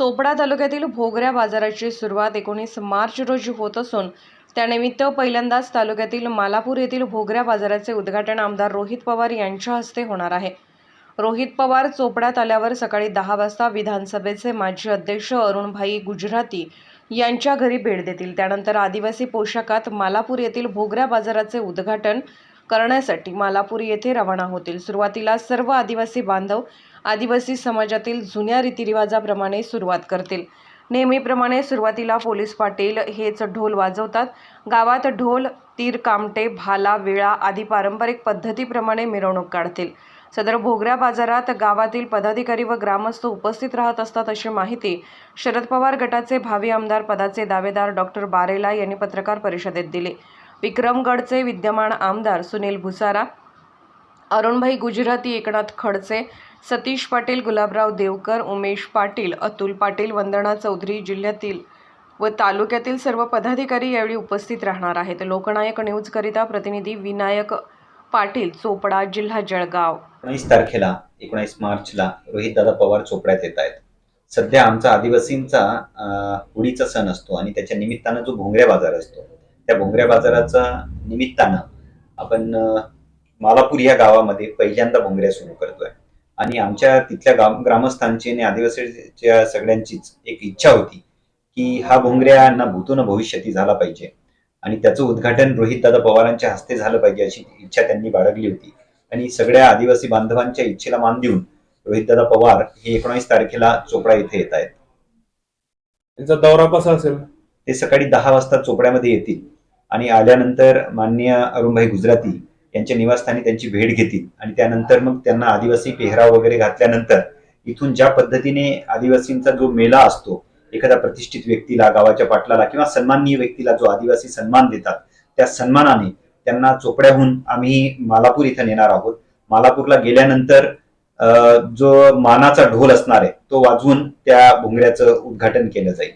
चोपडा तालुक्यातील भोगऱ्या बाजाराची सुरुवात एकोणीस मार्च रोजी होत असून त्यानिमित्त पहिल्यांदाच तालुक्यातील मालापूर येथील भोगऱ्या बाजाराचे उद्घाटन आमदार रोहित पवार यांच्या हस्ते होणार आहे. रोहित पवार चोपड्यात आल्यावर सकाळी दहा वाजता विधानसभेचे माजी अध्यक्ष अरुणभाई गुजराती यांच्या घरी भेट देतील. त्यानंतर आदिवासी पोशाखात मालापूर येथील भोगऱ्या बाजाराचे उद्घाटन करण्यासाठी मालापूर येथे रवाना होतील. सुरुवातीला सर्व आदिवासी बांधव आदिवासी समाजातील जुन्या रीतिरिवाजाप्रमाणे सुरुवात करतील. नेहमीप्रमाणे सुरुवातीला पोलीस पाटील हेच ढोल वाजवतात. गावात ढोल तीर कामटे भाला विळा आदी पारंपरिक पद्धतीप्रमाणे मिरवणूक काढतील. सदर भोगऱ्या बाजारात गावातील पदाधिकारी व ग्रामस्थ उपस्थित राहत असतात अशी माहिती शरद पवार गटाचे भावी आमदार पदाचे दावेदार डॉक्टर बारेला यांनी पत्रकार परिषदेत दिली. विक्रमगडचे विद्यमान आमदार सुनील भुसारा अरुणभाई गुजराती एकनाथ खडसे सतीश पाटील गुलाबराव देवकर उमेश पाटील अतुल पाटील वंदना चौधरी जिल्ह्यातील व तालुक्यातील सर्व पदाधिकारी यावेळी उपस्थित राहणार आहेत. लोकनायक न्यूजकरिता प्रतिनिधी विनायक पाटील चोपडा जिल्हा जळगाव. एकोणीस तारखेला एकोणीस मार्चला रोहितदादा पवार चोपड्यात येत आहेत. सध्या आमचा आदिवासींचा उडीचा होळीचा सण असतो आणि त्याच्या निमित्तानं जो भोंगऱ्या बाजार असतो. त्या भोंगऱ्या बाजाराचा निमित्तानं आपण मालापूर या गावामध्ये पहिल्यांदा भोंगऱ्या सुरू करतोय. आणि आमच्या तिथल्या गाव ग्रामस्थांची आणि आदिवासीच्या सगळ्यांचीच एक इच्छा होती की हा भोंगऱ्या ना भूतो ना भविष्याती झाला पाहिजे. आणि त्याचं उद्घाटन रोहितदादा पवारांच्या हस्ते झालं पाहिजे अशी इच्छा त्यांनी बाळगली होती. आणि सगळ्या आदिवासी बांधवांच्या इच्छेला मान देऊन रोहितदादा पवार हे एकोणीस तारखेला चोपडा इथे येत आहेत. त्यांचा दौरा कसा असेल? ते सकाळी दहा वाजता चोपड्यामध्ये येतील. आणि आल्यानंतर माननीय अरुणभाई गुजराती यांच्या निवासस्थानी त्यांची भेट घेतील. आणि त्यानंतर मग त्यांना आदिवासी पेहराव वगैरे घातल्यानंतर इथून ज्या पद्धतीने आदिवासींचा जो मेला असतो एखाद्या प्रतिष्ठित व्यक्तीला गावाच्या पाटलाला किंवा सन्माननीय व्यक्तीला जो आदिवासी सन्मान देतात त्या सन्मानाने त्यांना चोपड्याहून आम्ही मालापूर इथं नेणार आहोत. मालापूरला गेल्यानंतर जो मानाचा ढोल असणार आहे तो वाजवून त्या भोंगऱ्याचं उद्घाटन केलं जाईल.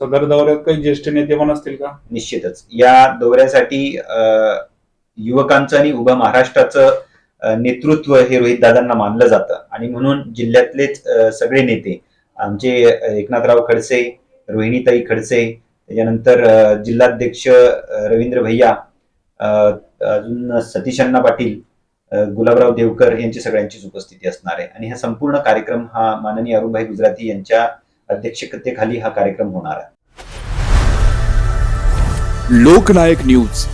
सदर दौऱ्यात काही ज्येष्ठ नेते पण असतील का? निश्चितच. या दौऱ्यासाठी अ, युवकांचं आणि उभ्या महाराष्ट्राचं नेतृत्व हे रोहित दादांना मानलं जातं. आणि म्हणून जिल्ह्यातलेच सगळे नेते आमचे एकनाथराव खडसे रोहिणीताई खडसे त्याच्यानंतर जिल्हाध्यक्ष रवींद्र भैया अजून सतीशांना पाटील गुलाबराव देवकर यांची सगळ्यांचीच उपस्थिती असणार आहे. आणि हा संपूर्ण कार्यक्रम हा माननीय अरुणभाई गुजराती यांच्या अध्यक्षतेखाली हा कार्यक्रम होणार आहे. लोकनायक न्यूज.